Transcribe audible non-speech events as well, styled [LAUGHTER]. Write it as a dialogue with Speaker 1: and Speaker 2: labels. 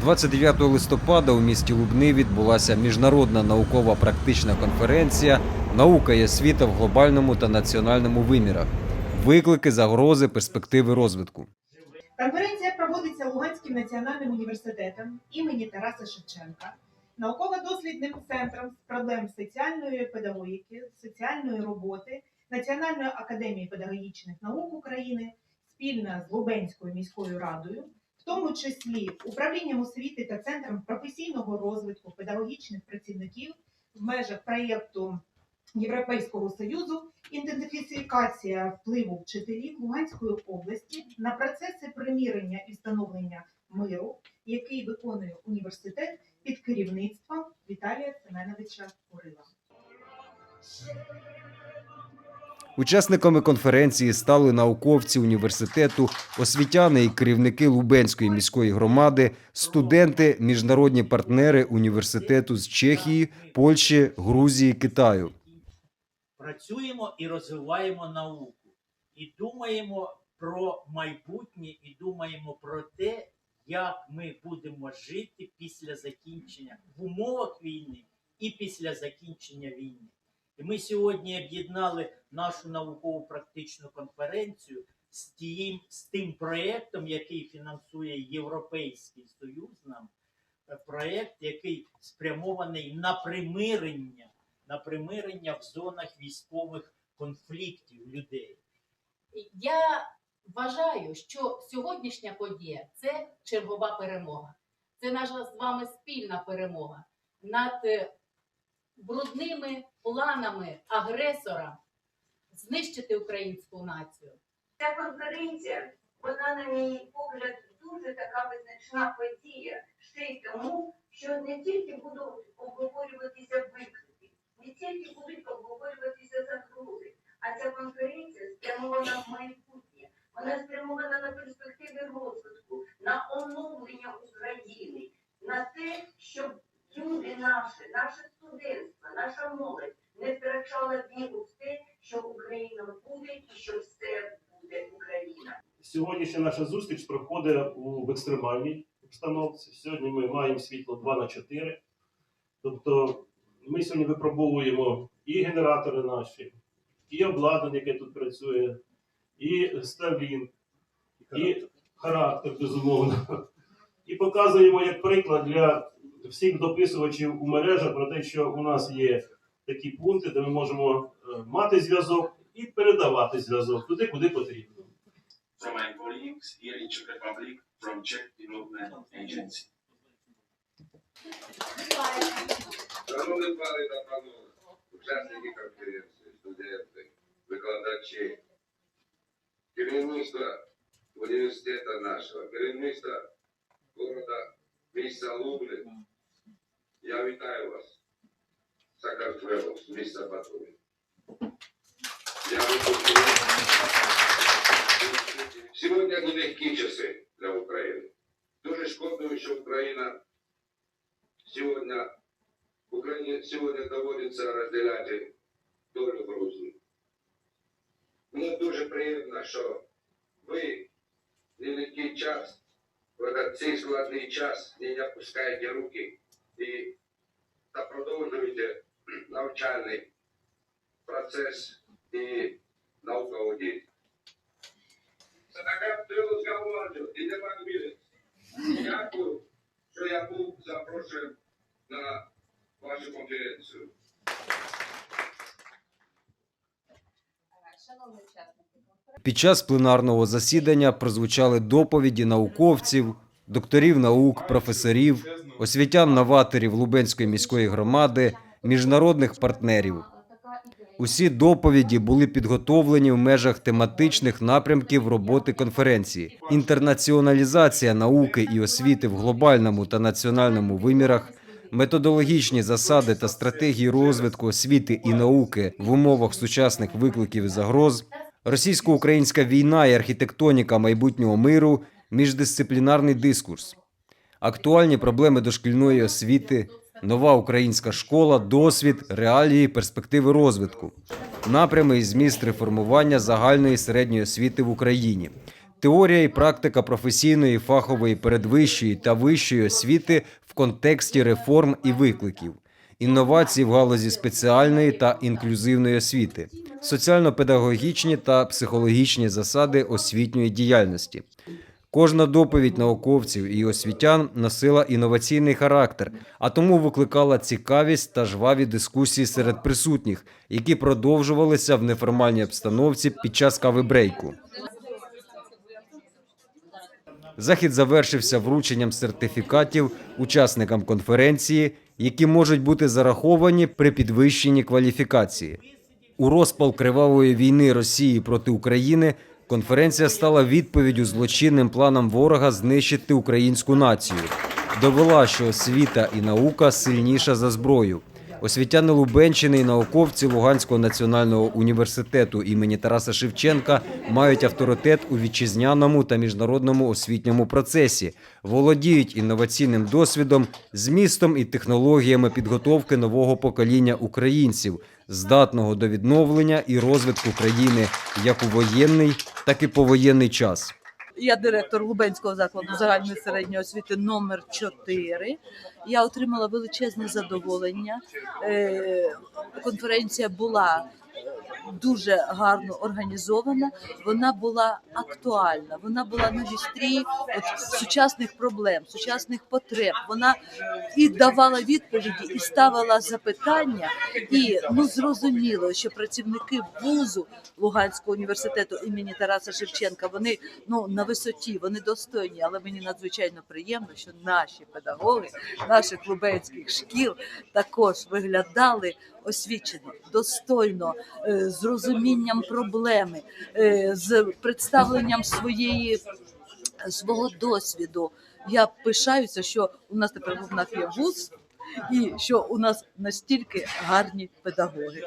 Speaker 1: 29 листопада у місті Лубни відбулася міжнародна наукова практична конференція Наука і освіта в глобальному та національному вимірах. Виклики, загрози, перспективи розвитку.
Speaker 2: Конференція проводиться Луганським національним університетом імені Тараса Шевченка, науково-дослідним центром з проблем соціальної педагогіки, соціальної роботи, Національною академією педагогічних наук України спільно з Лубенською міською радою, тому числі управлінням освіти та центром професійного розвитку педагогічних працівників в межах проєкту Європейського Союзу ідентифікація впливу вчителів Луганської області на процеси примірення і встановлення миру, який виконує університет під керівництвом Віталія Семеновича Курила.
Speaker 1: Учасниками конференції стали науковці університету, освітяни і керівники Лубенської міської громади, студенти, міжнародні партнери університету з Чехії, Польщі, Грузії, Китаю.
Speaker 3: працюємо і розвиваємо науку, і думаємо про майбутнє, і думаємо про те, як ми будемо жити після закінчення в умовах війни і після закінчення війни. І ми сьогодні об'єднали нашу наукову практичну конференцію з тим, з тим проєктом, який фінансує Європейський Союз нам, е, проєкт, який спрямований на примирення на примирення в зонах військових конфліктів людей.
Speaker 4: Я вважаю, що сьогоднішня подія це чергова перемога. Це наша з вами спільна перемога над е, брудними планами агресора знищити українську націю.
Speaker 5: Ця конференція, вона, на мій погляд, дуже така визначна подія, ще й тому, що не тільки будуть обговорюватися виклики, не тільки будуть обговорюватися загрози, а ця конференція спрямована в майбутнє, вона спрямована на перспективи розвитку, на оновлення України, на те, щоб люди наші, наше студентство, наша молодь не втрачала віру Україна буде і що все буде Україна.
Speaker 6: Сьогоднішня наша зустріч проходить у в екстремальній обстановці. Сьогодні ми маємо світло 2 на 4. Тобто ми сьогодні випробовуємо і генератори наші, і обладнання, яке тут працює, і Starlink, і характер, безумовно. І показуємо як приклад для всіх дописувачів у мережах про те, що у нас є такі пункти, де ми можемо е, мати зв'язок і передавати зв'язок туди, куди потрібно.
Speaker 7: from my colleagues here in Czech Republic from Czech Development Agency.
Speaker 8: Шановні пани та панове, учасники конференції, студенти, викладачі, керівництво університету нашого, керівництво города, міста Лубни, я вітаю вас, Сакартвело, з міста Батумі. Сьогодні нелегкі часи для України. Дуже шкодно, що Україна сьогодні Україні сьогодні доводиться розділяти долю Грузії. Мені дуже приємно, що ви нелегкий час, в цей складний час не опускаєте руки і продовжуєте [CLEARS THROAT] навчальний процес і наукову діяльність. Це така розговорю, і не вам вірить. Дякую, що я був запрошений на вашу конференцію.
Speaker 1: Під час пленарного засідання прозвучали доповіді науковців, докторів наук, професорів, освітян-новаторів Лубенської міської громади, міжнародних партнерів. Усі доповіді були підготовлені в межах тематичних напрямків роботи конференції. Інтернаціоналізація науки і освіти в глобальному та національному вимірах, методологічні засади та стратегії розвитку освіти і науки в умовах сучасних викликів і загроз, російсько-українська війна і архітектоніка майбутнього миру, міждисциплінарний дискурс, актуальні проблеми дошкільної освіти, нова українська школа, досвід, реалії, перспективи розвитку, напрями і зміст реформування загальної середньої освіти в Україні, Теорія і практика професійної, фахової, передвищої та вищої освіти в контексті реформ і викликів, інновації в галузі спеціальної та інклюзивної освіти, соціально-педагогічні та психологічні засади освітньої діяльності. Кожна доповідь науковців і освітян носила інноваційний характер, а тому викликала цікавість та жваві дискусії серед присутніх, які продовжувалися в неформальній обстановці під час кави-брейку. Захід завершився врученням сертифікатів учасникам конференції, які можуть бути зараховані при підвищенні кваліфікації. У розпал кривавої війни Росії проти України конференція стала відповіддю злочинним планам ворога знищити українську націю. Довела, що освіта і наука сильніша за зброю. Освітяни Лубенщини і науковці Луганського національного університету імені Тараса Шевченка мають авторитет у вітчизняному та міжнародному освітньому процесі, володіють інноваційним досвідом, змістом і технологіями підготовки нового покоління українців, здатного до відновлення і розвитку країни як у воєнний, так і повоєнний час.
Speaker 9: Я директор Лубенського закладу загальної середньої освіти номер 4. Я отримала величезне задоволення. Е, Конференція була дуже гарно організована. Вона була актуальна. Вона була на вістрі от сучасних проблем, сучасних потреб. Вона і давала відповіді, і ставила запитання. І ну зрозуміло, що працівники вузу Луганського університету імені Тараса Шевченка вони ну на висоті, вони достойні, але мені надзвичайно приємно, що наші педагоги наших лубенських шкіл також виглядали освічено, достойно, е, з розумінням проблеми, е, з представленням своєї свого досвіду. Я пишаюся, що у нас тепер в нас є вуз, і що у нас настільки гарні педагоги.